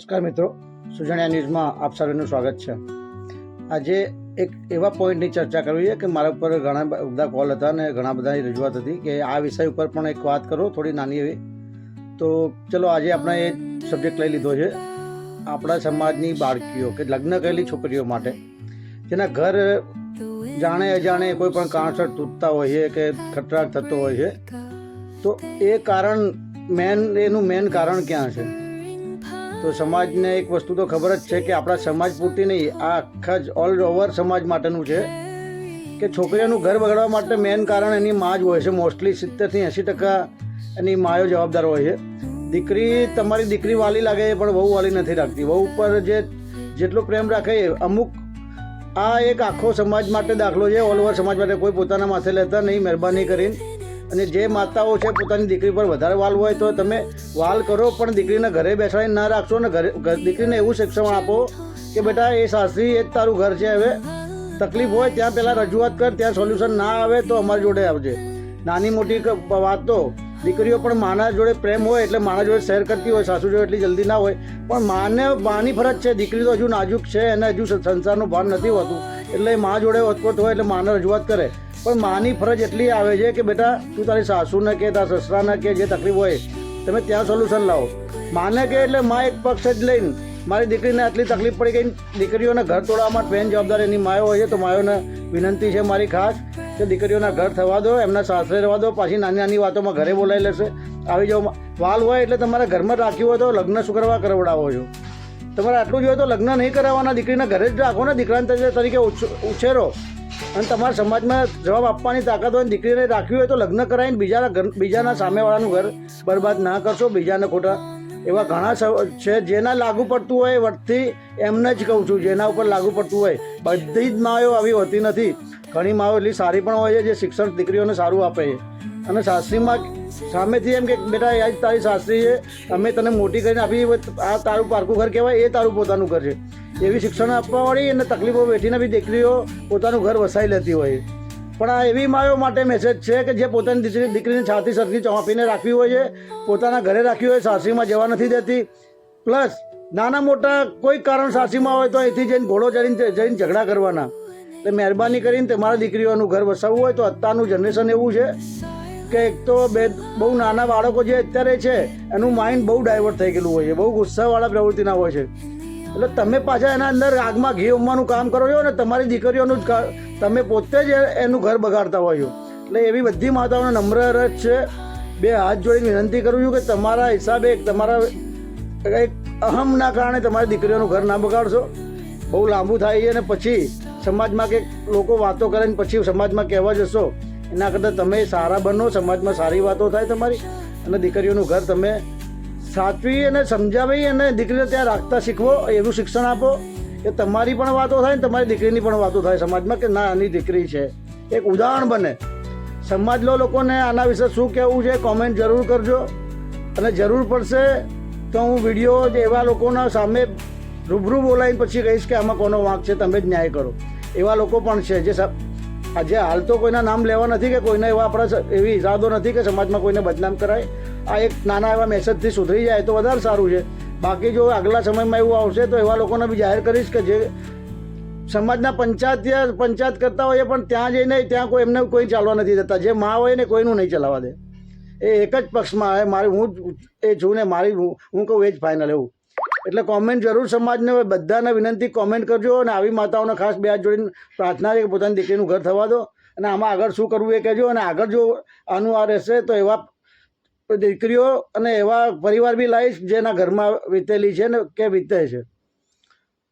નમસ્કાર મિત્રો, સુજણ્યા ન્યૂઝમાં આપ સર્વેનું સ્વાગત છે. આજે એક એવા પોઈન્ટની ચર્ચા કરવી છે કે મારા ઉપર ઘણા બધા કોલ હતા અને ઘણા બધાની રજૂઆત હતી કે આ વિષય ઉપર પણ એક વાત કરો, થોડી નાની એવી. તો ચલો આજે આપણે એ સબ્જેક્ટ લઈ લીધો છે. આપણા સમાજની બાળકીઓ કે લગ્ન કરેલી છોકરીઓ માટે, જેના ઘર જાણે અજાણે કોઈ પણ કારણસર તૂટતા હોય છે કે ખતરાક થતો હોય છે. તો એ કારણ મેન એનું મેન કારણ ક્યાં છે? તો સમાજને એક વસ્તુ તો ખબર જ છે કે આપણા સમાજ પૂરતી નહીં, આ આખા જ ઓલ ઓવર સમાજ માટેનું છે. કે છોકરીઓનું ઘર બગાડવા માટે મેઇન કારણ એની માં જ હોય છે. મોસ્ટલી સિત્તેરથી એંસી ટકા એની માયો જવાબદાર હોય છે. દીકરી, તમારી દીકરી વાલી લાગે પણ બહુ વાલી નથી રાખતી. વહુ ઉપર જે જેટલો પ્રેમ રાખે અમુક, આ એક આખો સમાજ માટે દાખલો છે. ઓલ ઓવર સમાજ માટે કોઈ પોતાના માથે લેતા નહીં, મહેરબાની કરીને. અને જે માતાઓ છે, પોતાની દીકરી પર વધારે વાલ હોય તો તમે વાલ કરો, પણ દીકરીને ઘરે બેસાડીને ના રાખશો ને ઘરે દીકરીને એવું શિક્ષણ આપો કે બેટા, એ સાસરી એ જ તારું ઘર છે હવે. તકલીફ હોય ત્યાં પહેલાં રજૂઆત કર, ત્યાં સોલ્યુશન ના આવે તો અમારી જોડે આવજે. નાની મોટી વાત વાતો દીકરીઓ પણ માના જોડે પ્રેમ હોય એટલે માના જોડે શેર કરતી હોય, સાસુ જોડે એટલી જલ્દી ના હોય. પણ માને, માની ફરજ છે, દીકરી તો હજુ નાજુક છે, એને હજુ સંસારનું ભાન નથી હોતું. એટલે મા જોડે વતપોત હોય એટલે માને રજૂઆત કરે. પણ માની ફરજ એટલી આવે છે કે બેટા, તું તારી સાસુને કે, તારા સસરાને કે, જે તકલીફ હોય, તમે ત્યાં સોલ્યુશન લાવો. માને કે એટલે મા એક પક્ષ જ લઈને મારી દીકરીને આટલી તકલીફ પડી ગઈ દીકરીઓને ઘર તોડવામાં ટ્રેન જવાબદારી એની માયો હોય છે, તો માયોને વિનંતી છે મારી ખાસ કે દીકરીઓના ઘર થવા દો, એમના સાસરે રહેવા દો, પાછી નાની નાની વાતોમાં ઘરે બોલાવી લેશે. આવી જાઓ વાલ હોય એટલે તમારે ઘરમાં રાખ્યું હોય તો લગ્ન શું કરવા કરવડાવો છો? તમારે આટલું જોઈએ તો લગ્ન નહીં કરાવવાના, દીકરીને ઘરે જ રાખો ને, દીકરાને તરીકે ઉછેરો. અને તમારા સમાજમાં જવાબ આપવાની તાકાત હોય દીકરીને રાખવી હોય તો લગ્ન કરાવીને બીજાના ઘર બીજાના સામેવાળાનું ઘર બરબાદ ના કરશો, બીજાને ખોટા. એવા ઘણા છે જેના લાગુ પડતું હોય વર્તથી એમને જ કહું છું, જેના ઉપર લાગુ પડતું હોય. બધી જ માઓ આવી હોતી નથી. ઘણી માઓ એટલી સારી પણ હોય છે જે શિક્ષણ દીકરીઓને સારું આપે છે. અને સાસરીમાં સામેથી એમ કે, બેટા યાદ તારી સાસરી છે. અમે તને મોટી કરીને આપી, આ તારું પારકું ઘર કહેવાય, એ તારું પોતાનું ઘર છે. એવી શિક્ષણ આપવાવાળી અને તકલીફો વેઠીને બી દીકરીઓ પોતાનું ઘર વસાઈ લેતી હોય. પણ આ એવી માયો માટે મેસેજ છે કે જે પોતાની દીકરી દીકરીને છાતી સરખી ચોંપીને રાખવી હોય છે, પોતાના ઘરે રાખવી હોય, સાસરીમાં જવા નથી દેતી. પ્લસ નાના મોટા કોઈ કારણ સાસરીમાં હોય તો અહીંથી જઈને ઘોડો ચડીને જઈને ઝઘડા કરવાના. એટલે મહેરબાની કરીને તમારા દીકરીઓનું ઘર વસાવવું હોય તો અત્યારનું જનરેશન એવું છે કે એક તો બે બહુ નાના બાળકો જે અત્યારે છે, એનું માઇન્ડ બહુ ડાયવર્ટ થઈ ગયેલું હોય છે. બહુ ગુસ્સાવાળા પ્રવૃત્તિના હોય છે. એટલે તમે પાછા એના અંદર આગમાં ઘી ઉમવાનું કામ કરો છો અને તમારી દીકરીઓનું જ તમે પોતે જ એનું ઘર બગાડતા હોય છો. એટલે એવી બધી માતાઓને નમ્ર રજ છે. બે હાથ જોડીને વિનંતી કરું છું કે તમારા હિસાબે તમારા એક અહમના કારણે તમારી દીકરીઓનું ઘર ના બગાડશો. બહુ લાંબુ થાય છે અને પછી સમાજમાં કે લોકો વાતો કરે ને પછી સમાજમાં કહેવા જશો. એના કરતાં તમે સારા બનો, સમાજમાં સારી વાતો થાય તમારી અને દીકરીઓનું ઘર તમે સાચવી અને સમજાવી અને દીકરીને ત્યાં રાખતા શીખવો એવું શિક્ષણ આપો. કે તમારી પણ વાતો થાય ને તમારી દીકરીની પણ વાતો થાય સમાજમાં કે ના, આની દીકરી છે. એક ઉદાહરણ બને. સમાજનો લોકોને આના વિશે શું કહેવું છે કોમેન્ટ જરૂર કરજો. અને જરૂર પડશે તો હું વીડિયો એવા લોકોના સામે રૂબરૂ બોલાવીને પછી કહીશ કે આમાં કોનો વાંક છે, તમે જ ન્યાય કરો. એવા લોકો પણ છે જે આજે હાલ તો કોઈના નામ લેવા નથી કે કોઈને એવા આપણા એવી ઈરાદો નથી કે સમાજમાં કોઈને બદનામ કરાય. આ એક નાના એવા મેસેજથી સુધરી જાય તો વધારે સારું છે. બાકી જો આગલા સમયમાં એવું આવશે તો એવા લોકોને બી જાહેર કરીશ કે જે સમાજના પંચાયત પંચાયત કરતા હોય પણ ત્યાં જઈને ત્યાં કોઈ એમને કોઈ ચાલવા નથી દેતા. જે માં હોય ને કોઈનું નહીં ચલાવવા દે. એ એક જ પક્ષમાં આવે. મારી હું એ છું ને મારી હું કહું એ જ ફાઇનલ એવું. એટલે કોમેન્ટ જરૂર સમાજને બધાને વિનંતી કોમેન્ટ કરજો અને આવી માતાઓને ખાસ બે જોડીને પ્રાર્થના કે પોતાની દીકરીનું ઘર થવા દો. અને આમાં આગળ શું કરવું એ કહેજો અને આગળ જો આનું આ રહેશે તો એવા દીકરીઓ અને એવા પરિવાર બી લાવીશ જેના ઘરમાં વીતેલી છે ને કે વીતે છે.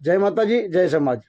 જય માતાજી, જય સમાજ.